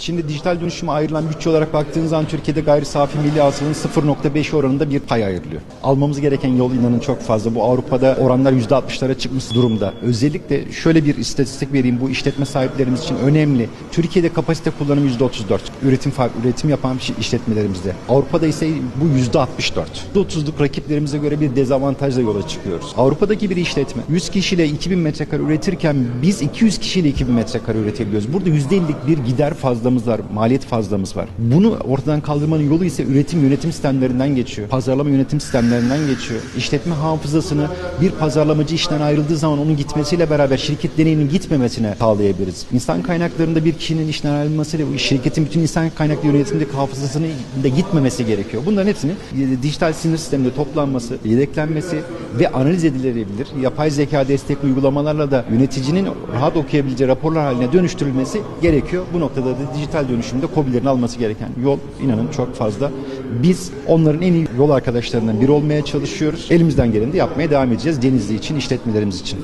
Şimdi dijital dönüşüme ayrılan bütçe olarak baktığınız zaman Türkiye'de gayri safi milli hasılanın 0.5 oranında bir pay ayrılıyor. Almamız gereken yol inanın çok fazla. Bu Avrupa'da oranlar %60'lara çıkmış durumda. Özellikle şöyle bir istatistik vereyim bu işletme sahiplerimiz için önemli. Türkiye'de kapasite kullanımı %34. Üretim üretim yapan şi- işletmelerimizde. Avrupa'da ise bu %64. %30'luk rakiplerimize göre bir dezavantajla yola çıkıyoruz. Avrupa'daki bir işletme 100 kişiyle 2000 metrekare üretirken biz 200 kişiyle 2000 metrekare üretebiliyoruz. Burada %50'lik bir gider fazlamız var, maliyet fazlamız var. Bunu ortadan kaldırmanın yolu ise üretim yönetim sistemlerinden geçiyor. Pazarlama yönetim sistemlerinden geçiyor. İşletme hafızasını bir pazarlamacı işten ayrıldığı zaman onun gitmesiyle beraber şirket deneyinin gitmemesine sağlayabiliriz. İnsan kaynaklarında bir kişinin işten ayrılmasıyla bu şirketin bütün insan kaynaklı yönetimindeki hafızasının da gitmemesi gerekiyor. Bunların hepsinin e, dijital sinir sisteminde toplanması, yedeklenmesi ve analiz edilebilir. Yapay zeka destekli uygulamalarla da yöneticinin rahat okuyabileceği raporlar haline dönüştürülmesi gerekiyor. Bu noktada da dijital dönüşümde KOBİ'lerin alması gereken yol inanın çok fazla. Biz onların en iyi yol arkadaşlarından biri olmaya çalışıyoruz. Elimizden geleni de yapmaya devam edeceğiz Denizli için, işletmelerimiz için.